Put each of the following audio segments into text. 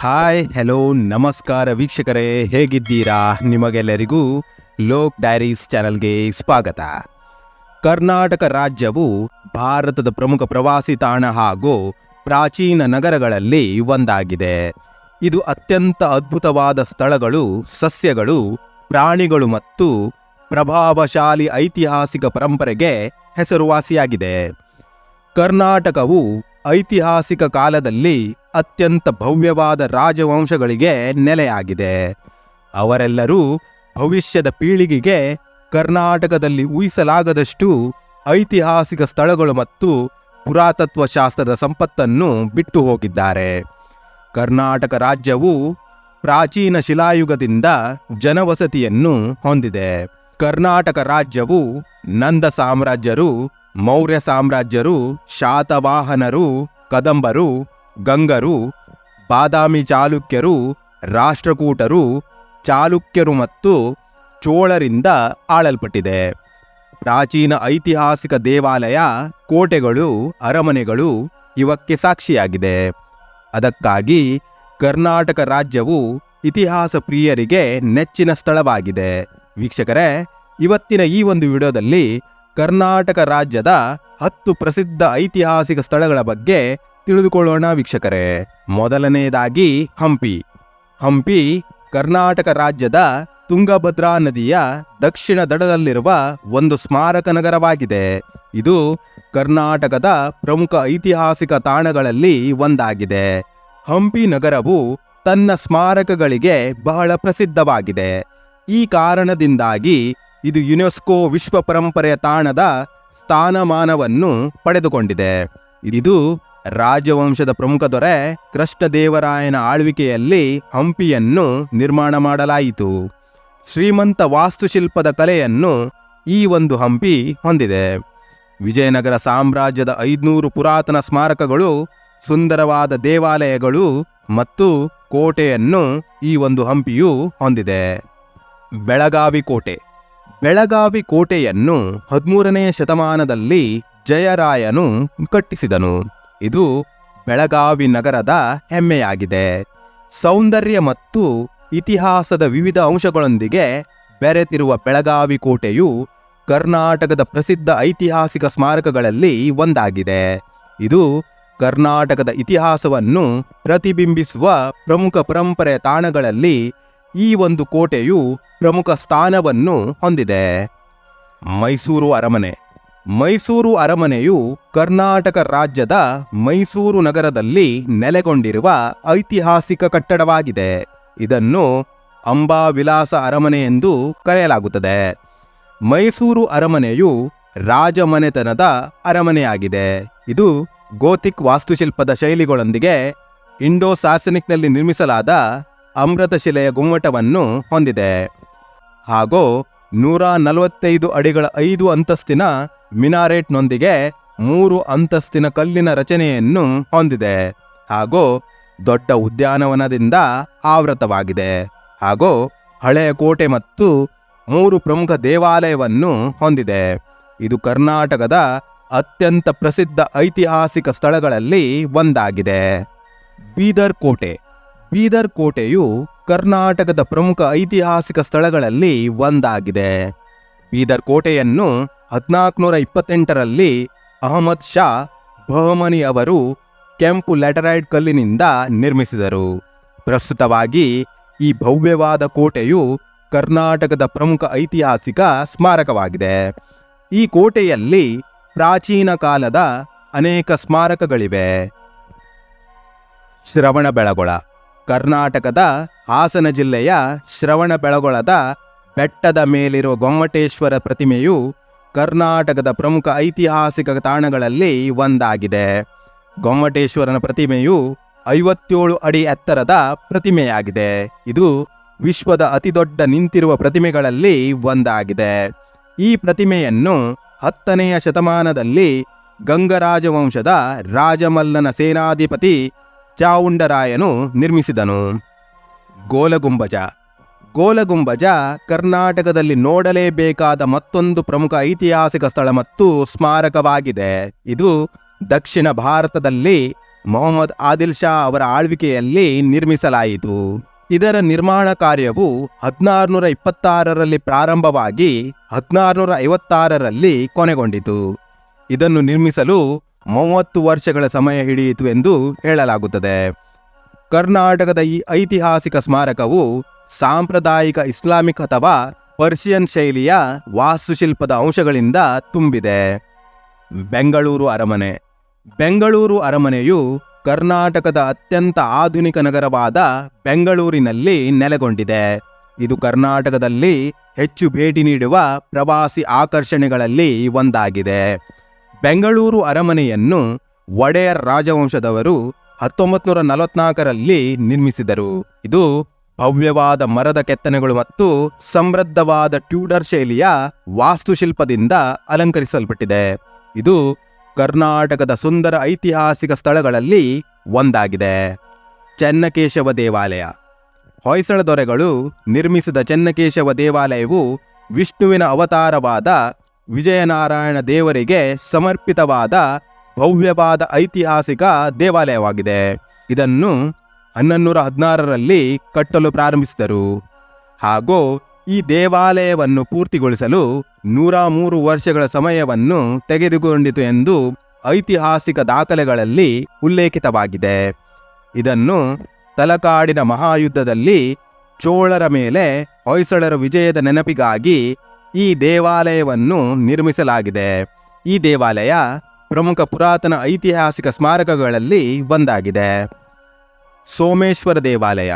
Hi hello ನಮಸ್ಕಾರ ವೀಕ್ಷಕರೇ, ಹೇಗಿದ್ದೀರಾ? ನಿಮಗೆಲ್ಲರಿಗೂ ಲೋಕ್ ಡೈರೀಸ್ ಚಾನಲ್ಗೆ ಸ್ವಾಗತ. ಕರ್ನಾಟಕ ರಾಜ್ಯವು ಭಾರತದ ಪ್ರಮುಖ ಪ್ರವಾಸಿ ತಾಣ ಹಾಗೂ ಪ್ರಾಚೀನ ನಗರಗಳಲ್ಲಿ ಒಂದಾಗಿದೆ. ಇದು ಅತ್ಯಂತ ಅದ್ಭುತವಾದ ಸ್ಥಳಗಳು, ಸಸ್ಯಗಳು, ಪ್ರಾಣಿಗಳು ಮತ್ತು ಪ್ರಭಾವಶಾಲಿ ಐತಿಹಾಸಿಕ ಪರಂಪರೆಗೆ ಹೆಸರುವಾಸಿಯಾಗಿದೆ. ಕರ್ನಾಟಕವು ಐತಿಹಾಸಿಕ ಕಾಲದಲ್ಲಿ ಅತ್ಯಂತ ಭವ್ಯವಾದ ರಾಜವಂಶಗಳಿಗೆ ನೆಲೆಯಾಗಿದೆ. ಅವರೆಲ್ಲರೂ ಭವಿಷ್ಯದ ಪೀಳಿಗೆಗೆ ಕರ್ನಾಟಕದಲ್ಲಿ ಊಹಿಸಲಾಗದಷ್ಟು ಐತಿಹಾಸಿಕ ಸ್ಥಳಗಳು ಮತ್ತು ಪುರಾತತ್ವ ಶಾಸ್ತ್ರದ ಸಂಪತ್ತನ್ನು ಬಿಟ್ಟು ಹೋಗಿದ್ದಾರೆ. ಕರ್ನಾಟಕ ರಾಜ್ಯವು ಪ್ರಾಚೀನ ಶಿಲಾಯುಗದಿಂದ ಜನವಸತಿಯನ್ನು ಹೊಂದಿದೆ. ಕರ್ನಾಟಕ ರಾಜ್ಯವು ನಂದ ಸಾಮ್ರಾಜ್ಯರು ಮೌರ್ಯ ಸಾಮ್ರಾಜ್ಯರು, ಶಾತವಾಹನರು, ಕದಂಬರು, ಗಂಗರು, ಬಾದಾಮಿ ಚಾಲುಕ್ಯರು, ರಾಷ್ಟ್ರಕೂಟರು, ಚಾಲುಕ್ಯರು ಮತ್ತು ಚೋಳರಿಂದ ಆಳಲ್ಪಟ್ಟಿದೆ. ಪ್ರಾಚೀನ ಐತಿಹಾಸಿಕ ದೇವಾಲಯ, ಕೋಟೆಗಳು, ಅರಮನೆಗಳು ಇವಕ್ಕೆ ಸಾಕ್ಷಿಯಾಗಿದೆ. ಅದಕ್ಕಾಗಿ ಕರ್ನಾಟಕ ರಾಜ್ಯವು ಇತಿಹಾಸ ಪ್ರಿಯರಿಗೆ ನೆಚ್ಚಿನ ಸ್ಥಳವಾಗಿದೆ. ವೀಕ್ಷಕರೇ, ಇವತ್ತಿನ ಈ ಒಂದು ವಿಡಿಯೋದಲ್ಲಿ ಕರ್ನಾಟಕ ರಾಜ್ಯದ ಹತ್ತು ಪ್ರಸಿದ್ಧ ಐತಿಹಾಸಿಕ ಸ್ಥಳಗಳ ಬಗ್ಗೆ ತಿಳಿದುಕೊಳ್ಳೋಣ ವೀಕ್ಷಕರೇ. ಮೊದಲನೆಯದಾಗಿ ಹಂಪಿ. ಹಂಪಿ ಕರ್ನಾಟಕ ರಾಜ್ಯದ ತುಂಗಭದ್ರಾ ನದಿಯ ದಕ್ಷಿಣ ದಡದಲ್ಲಿರುವ ಒಂದು ಸ್ಮಾರಕ ನಗರವಾಗಿದೆ. ಇದು ಕರ್ನಾಟಕದ ಪ್ರಮುಖ ಐತಿಹಾಸಿಕ ತಾಣಗಳಲ್ಲಿ ಒಂದಾಗಿದೆ. ಹಂಪಿ ನಗರವು ತನ್ನ ಸ್ಮಾರಕಗಳಿಗೆ ಬಹಳ ಪ್ರಸಿದ್ಧವಾಗಿದೆ. ಈ ಕಾರಣದಿಂದಾಗಿ ಇದು ಯುನೆಸ್ಕೋ ವಿಶ್ವ ಪರಂಪರೆಯ ತಾಣದ ಸ್ಥಾನಮಾನವನ್ನು ಪಡೆದುಕೊಂಡಿದೆ. ಇದು ರಾಜವಂಶದ ಪ್ರಮುಖ ದೊರೆ ಕೃಷ್ಣದೇವರಾಯನ ಆಳ್ವಿಕೆಯಲ್ಲಿ ಹಂಪಿಯನ್ನು ನಿರ್ಮಾಣ ಮಾಡಲಾಯಿತು. ಶ್ರೀಮಂತ ವಾಸ್ತುಶಿಲ್ಪದ ಕಲೆಯನ್ನು ಈ ಒಂದು ಹಂಪಿ ಹೊಂದಿದೆ. ವಿಜಯನಗರ ಸಾಮ್ರಾಜ್ಯದ ಐದುನೂರು ಪುರಾತನ ಸ್ಮಾರಕಗಳು, ಸುಂದರವಾದ ದೇವಾಲಯಗಳು ಮತ್ತು ಕೋಟೆಯನ್ನು ಈ ಒಂದು ಹಂಪಿಯು ಹೊಂದಿದೆ. ಬೆಳಗಾವಿ ಕೋಟೆ. ಬೆಳಗಾವಿ ಕೋಟೆಯನ್ನು ಹದಿಮೂರನೆಯ ಶತಮಾನದಲ್ಲಿ ಜಯರಾಯನು ಕಟ್ಟಿಸಿದನು. ಇದು ಬೆಳಗಾವಿ ನಗರದ ಹೆಮ್ಮೆಯಾಗಿದೆ. ಸೌಂದರ್ಯ ಮತ್ತು ಇತಿಹಾಸದ ವಿವಿಧ ಅಂಶಗಳೊಂದಿಗೆ ಬೆರೆತಿರುವ ಬೆಳಗಾವಿ ಕೋಟೆಯು ಕರ್ನಾಟಕದ ಪ್ರಸಿದ್ಧ ಐತಿಹಾಸಿಕ ಸ್ಮಾರಕಗಳಲ್ಲಿ ಒಂದಾಗಿದೆ. ಇದು ಕರ್ನಾಟಕದ ಇತಿಹಾಸವನ್ನು ಪ್ರತಿಬಿಂಬಿಸುವ ಪ್ರಮುಖ ಪರಂಪರೆಯ ತಾಣಗಳಲ್ಲಿ ಈ ಒಂದು ಕೋಟೆಯು ಪ್ರಮುಖ ಸ್ಥಾನವನ್ನು ಹೊಂದಿದೆ. ಮೈಸೂರು ಅರಮನೆ. ಮೈಸೂರು ಅರಮನೆಯು ಕರ್ನಾಟಕ ರಾಜ್ಯದ ಮೈಸೂರು ನಗರದಲ್ಲಿ ನೆಲೆಗೊಂಡಿರುವ ಐತಿಹಾಸಿಕ ಕಟ್ಟಡವಾಗಿದೆ. ಇದನ್ನು ಅಂಬಾವಿಲಾಸ ಅರಮನೆ ಎಂದು ಕರೆಯಲಾಗುತ್ತದೆ. ಮೈಸೂರು ಅರಮನೆಯು ರಾಜಮನೆತನದ ಅರಮನೆಯಾಗಿದೆ. ಇದು ಗೋತಿಕ್ ವಾಸ್ತುಶಿಲ್ಪದ ಶೈಲಿಗಳೊಂದಿಗೆ ಇಂಡೋ ಸಾಸನಿಕ್ನಲ್ಲಿ ನಿರ್ಮಿಸಲಾದ ಅಮೃತಶಿಲೆಯ ಗುಮ್ಮಟವನ್ನು ಹೊಂದಿದೆ. ಹಾಗೂ ನೂರ ನಲವತ್ತೈದು ಅಡಿಗಳ ಐದು ಅಂತಸ್ತಿನ ಮಿನಾರೆಟ್ನೊಂದಿಗೆ ಮೂರು ಅಂತಸ್ತಿನ ಕಲ್ಲಿನ ರಚನೆಯನ್ನು ಹೊಂದಿದೆ. ಹಾಗೂ ದೊಡ್ಡ ಉದ್ಯಾನವನದಿಂದ ಆವೃತವಾಗಿದೆ. ಹಾಗೂ ಹಳೆಯ ಕೋಟೆ ಮತ್ತು ಮೂರು ಪ್ರಮುಖ ದೇವಾಲಯವನ್ನು ಹೊಂದಿದೆ. ಇದು ಕರ್ನಾಟಕದ ಅತ್ಯಂತ ಪ್ರಸಿದ್ಧ ಐತಿಹಾಸಿಕ ಸ್ಥಳಗಳಲ್ಲಿ ಒಂದಾಗಿದೆ. ಬೀದರ್ ಕೋಟೆ ಬೀದರ್ ಕೋಟೆಯು ಕರ್ನಾಟಕದ ಪ್ರಮುಖ ಐತಿಹಾಸಿಕ ಸ್ಥಳಗಳಲ್ಲಿ ಒಂದಾಗಿದೆ. ಬೀದರ್ ಕೋಟೆಯನ್ನು ಹದಿನಾಲ್ಕುನೂರ ಇಪ್ಪತ್ತೆಂಟರಲ್ಲಿ ಅಹಮದ್ ಶಾ ಬಹಮನಿ ಅವರು ಕೆಂಪು ಲ್ಯಾಟರೈಟ್ ಕಲ್ಲಿನಿಂದ ನಿರ್ಮಿಸಿದರು. ಪ್ರಸ್ತುತವಾಗಿ ಈ ಭವ್ಯವಾದ ಕೋಟೆಯು ಕರ್ನಾಟಕದ ಪ್ರಮುಖ ಐತಿಹಾಸಿಕ ಸ್ಮಾರಕವಾಗಿದೆ. ಈ ಕೋಟೆಯಲ್ಲಿ ಪ್ರಾಚೀನ ಕಾಲದ ಅನೇಕ ಸ್ಮಾರಕಗಳಿವೆ. ಶ್ರವಣಬೆಳಗೊಳ ಕರ್ನಾಟಕದ ಹಾಸನ ಜಿಲ್ಲೆಯ ಶ್ರವಣಬೆಳಗೊಳದ ಬೆಟ್ಟದ ಮೇಲಿರುವ ಗೊಮ್ಮಟೇಶ್ವರ ಪ್ರತಿಮೆಯು ಕರ್ನಾಟಕದ ಪ್ರಮುಖ ಐತಿಹಾಸಿಕ ತಾಣಗಳಲ್ಲಿ ಒಂದಾಗಿದೆ. ಗೊಮ್ಮಟೇಶ್ವರನ ಪ್ರತಿಮೆಯು ಐವತ್ತೇಳು ಅಡಿ ಎತ್ತರದ ಪ್ರತಿಮೆಯಾಗಿದೆ. ಇದು ವಿಶ್ವದ ಅತಿದೊಡ್ಡ ನಿಂತಿರುವ ಪ್ರತಿಮೆಗಳಲ್ಲಿ ಒಂದಾಗಿದೆ. ಈ ಪ್ರತಿಮೆಯನ್ನು ಹತ್ತನೆಯ ಶತಮಾನದಲ್ಲಿ ಗಂಗರಾಜವಂಶದ ರಾಜಮಲ್ಲನ ಸೇನಾಧಿಪತಿ ಚಾವುಂಡರಾಯನು ನಿರ್ಮಿಸಿದನು. ಗೋಲಗುಂಬಜ. ಗೋಲಗುಂಬಜ ಕರ್ನಾಟಕದಲ್ಲಿ ನೋಡಲೇಬೇಕಾದ ಮತ್ತೊಂದು ಪ್ರಮುಖ ಐತಿಹಾಸಿಕ ಸ್ಥಳ ಮತ್ತು ಸ್ಮಾರಕವಾಗಿದೆ. ಇದು ದಕ್ಷಿಣ ಭಾರತದಲ್ಲಿ ಮೊಹಮ್ಮದ್ ಆದಿಲ್ ಶಾ ಅವರ ಆಳ್ವಿಕೆಯಲ್ಲಿ ನಿರ್ಮಿಸಲಾಯಿತು. ಇದರ ನಿರ್ಮಾಣ ಕಾರ್ಯವು ಹದಿನಾರುನೂರ ಇಪ್ಪತ್ತಾರರಲ್ಲಿ ಪ್ರಾರಂಭವಾಗಿ ಹದಿನಾರುನೂರ ಐವತ್ತಾರರಲ್ಲಿ ಕೊನೆಗೊಂಡಿತು. ಇದನ್ನು ನಿರ್ಮಿಸಲು ಮೂವತ್ತು ವರ್ಷಗಳ ಸಮಯ ಹಿಡಿಯಿತು ಎಂದು ಹೇಳಲಾಗುತ್ತದೆ. ಕರ್ನಾಟಕದ ಈ ಐತಿಹಾಸಿಕ ಸ್ಮಾರಕವು ಸಾಂಪ್ರದಾಯಿಕ ಇಸ್ಲಾಮಿಕ್ ಅಥವಾ ಪರ್ಷಿಯನ್ ಶೈಲಿಯ ವಾಸ್ತುಶಿಲ್ಪದ ಅಂಶಗಳಿಂದ ತುಂಬಿದೆ. ಬೆಂಗಳೂರು ಅರಮನೆ. ಬೆಂಗಳೂರು ಅರಮನೆಯು ಕರ್ನಾಟಕದ ಅತ್ಯಂತ ಆಧುನಿಕ ನಗರವಾದ ಬೆಂಗಳೂರಿನಲ್ಲಿ ನೆಲೆಗೊಂಡಿದೆ. ಇದು ಕರ್ನಾಟಕದಲ್ಲಿ ಹೆಚ್ಚು ಭೇಟಿ ನೀಡುವ ಪ್ರವಾಸಿ ಆಕರ್ಷಣೆಗಳಲ್ಲಿ ಒಂದಾಗಿದೆ. ಬೆಂಗಳೂರು ಅರಮನೆಯನ್ನು ಒಡೆಯರ್ ರಾಜವಂಶದವರು ಹತ್ತೊಂಬತ್ತು ನೂರ ನಲವತ್ನಾಲ್ಕರಲ್ಲಿ ನಿರ್ಮಿಸಿದರು. ಇದು ಭವ್ಯವಾದ ಮರದ ಕೆತ್ತನೆಗಳು ಮತ್ತು ಸಮೃದ್ಧವಾದ ಟ್ಯೂಡರ್ ಶೈಲಿಯ ವಾಸ್ತುಶಿಲ್ಪದಿಂದ ಅಲಂಕರಿಸಲ್ಪಟ್ಟಿದೆ. ಇದು ಕರ್ನಾಟಕದ ಸುಂದರ ಐತಿಹಾಸಿಕ ಸ್ಥಳಗಳಲ್ಲಿ ಒಂದಾಗಿದೆ. ಚೆನ್ನಕೇಶವ ದೇವಾಲಯ. ಹೊಯ್ಸಳ ದೊರೆಗಳು ನಿರ್ಮಿಸಿದ ಚೆನ್ನಕೇಶವ ದೇವಾಲಯವು ವಿಷ್ಣುವಿನ ಅವತಾರವಾದ ವಿಜಯನಾರಾಯಣ ದೇವರಿಗೆ ಸಮರ್ಪಿತವಾದ ಭವ್ಯವಾದ ಐತಿಹಾಸಿಕ ದೇವಾಲಯವಾಗಿದೆ. ಇದನ್ನು ಹನ್ನೊಂದೂರ ಹದಿನಾರರಲ್ಲಿ ಕಟ್ಟಲು ಪ್ರಾರಂಭಿಸಿದರು. ಹಾಗೂ ಈ ದೇವಾಲಯವನ್ನು ಪೂರ್ತಿಗೊಳಿಸಲು ನೂರ ಮೂರು ವರ್ಷಗಳ ಸಮಯವನ್ನು ತೆಗೆದುಕೊಂಡಿತು ಎಂದು ಐತಿಹಾಸಿಕ ದಾಖಲೆಗಳಲ್ಲಿ ಉಲ್ಲೇಖಿತವಾಗಿದೆ. ಇದನ್ನು ತಲಕಾಡಿನ ಮಹಾಯುದ್ಧದಲ್ಲಿ ಚೋಳರ ಮೇಲೆ ಹೊಯ್ಸಳರ ವಿಜಯದ ನೆನಪಿಗಾಗಿ ಈ ದೇವಾಲಯವನ್ನು ನಿರ್ಮಿಸಲಾಗಿದೆ. ಈ ದೇವಾಲಯ ಪ್ರಮುಖ ಪುರಾತನ ಐತಿಹಾಸಿಕ ಸ್ಮಾರಕಗಳಲ್ಲಿ ಒಂದಾಗಿದೆ. ಸೋಮೇಶ್ವರ ದೇವಾಲಯ.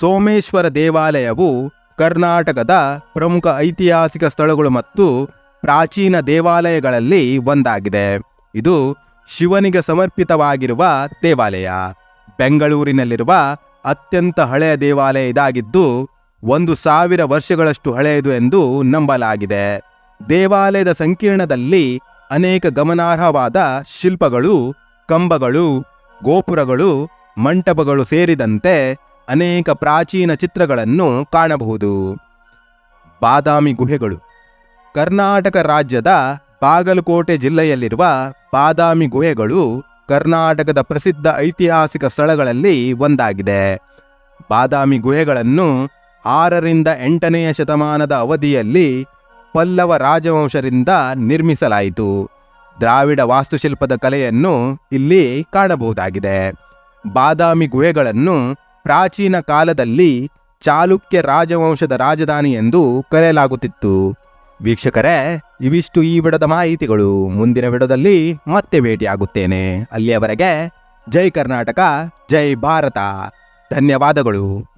ಸೋಮೇಶ್ವರ ದೇವಾಲಯವು ಕರ್ನಾಟಕದ ಪ್ರಮುಖ ಐತಿಹಾಸಿಕ ಸ್ಥಳಗಳು ಮತ್ತು ಪ್ರಾಚೀನ ದೇವಾಲಯಗಳಲ್ಲಿ ಒಂದಾಗಿದೆ. ಇದು ಶಿವನಿಗೆ ಸಮರ್ಪಿತವಾಗಿರುವ ದೇವಾಲಯ. ಬೆಂಗಳೂರಿನಲ್ಲಿರುವ ಅತ್ಯಂತ ಹಳೆಯ ದೇವಾಲಯ ಇದಾಗಿದ್ದು ಒಂದು ಸಾವಿರ ವರ್ಷಗಳಷ್ಟು ಹಳೆಯದು ಎಂದು ನಂಬಲಾಗಿದೆ. ದೇವಾಲಯದ ಸಂಕೀರ್ಣದಲ್ಲಿ ಅನೇಕ ಗಮನಾರ್ಹವಾದ ಶಿಲ್ಪಗಳು, ಕಂಬಗಳು, ಗೋಪುರಗಳು, ಮಂಟಪಗಳು ಸೇರಿದಂತೆ ಅನೇಕ ಪ್ರಾಚೀನ ಚಿತ್ರಗಳನ್ನು ಕಾಣಬಹುದು. ಬಾದಾಮಿ ಗುಹೆಗಳು. ಕರ್ನಾಟಕ ರಾಜ್ಯದ ಬಾಗಲಕೋಟೆ ಜಿಲ್ಲೆಯಲ್ಲಿರುವ ಬಾದಾಮಿ ಗುಹೆಗಳು ಕರ್ನಾಟಕದ ಪ್ರಸಿದ್ಧ ಐತಿಹಾಸಿಕ ಸ್ಥಳಗಳಲ್ಲಿ ಒಂದಾಗಿದೆ. ಬಾದಾಮಿ ಗುಹೆಗಳನ್ನು ಆರರಿಂದ ಎಂಟನೆಯ ಶತಮಾನದ ಅವಧಿಯಲ್ಲಿ ಪಲ್ಲವ ರಾಜವಂಶರಿಂದ ನಿರ್ಮಿಸಲಾಯಿತು. ದ್ರಾವಿಡ ವಾಸ್ತುಶಿಲ್ಪದ ಕಲೆಯನ್ನು ಇಲ್ಲಿ ಕಾಣಬಹುದಾಗಿದೆ. ಬಾದಾಮಿ ಗುಹೆಗಳನ್ನು ಪ್ರಾಚೀನ ಕಾಲದಲ್ಲಿ ಚಾಲುಕ್ಯ ರಾಜವಂಶದ ರಾಜಧಾನಿ ಎಂದು ಕರೆಯಲಾಗುತ್ತಿತ್ತು. ವೀಕ್ಷಕರೇ, ಇವಿಷ್ಟು ಈ ವಿಡದ ಮಾಹಿತಿಗಳು. ಮುಂದಿನ ವಿಡದಲ್ಲಿ ಮತ್ತೆ ಭೇಟಿಯಾಗುತ್ತೇನೆ. ಅಲ್ಲಿಯವರೆಗೆ ಜೈ ಕರ್ನಾಟಕ, ಜೈ ಭಾರತ. ಧನ್ಯವಾದಗಳು.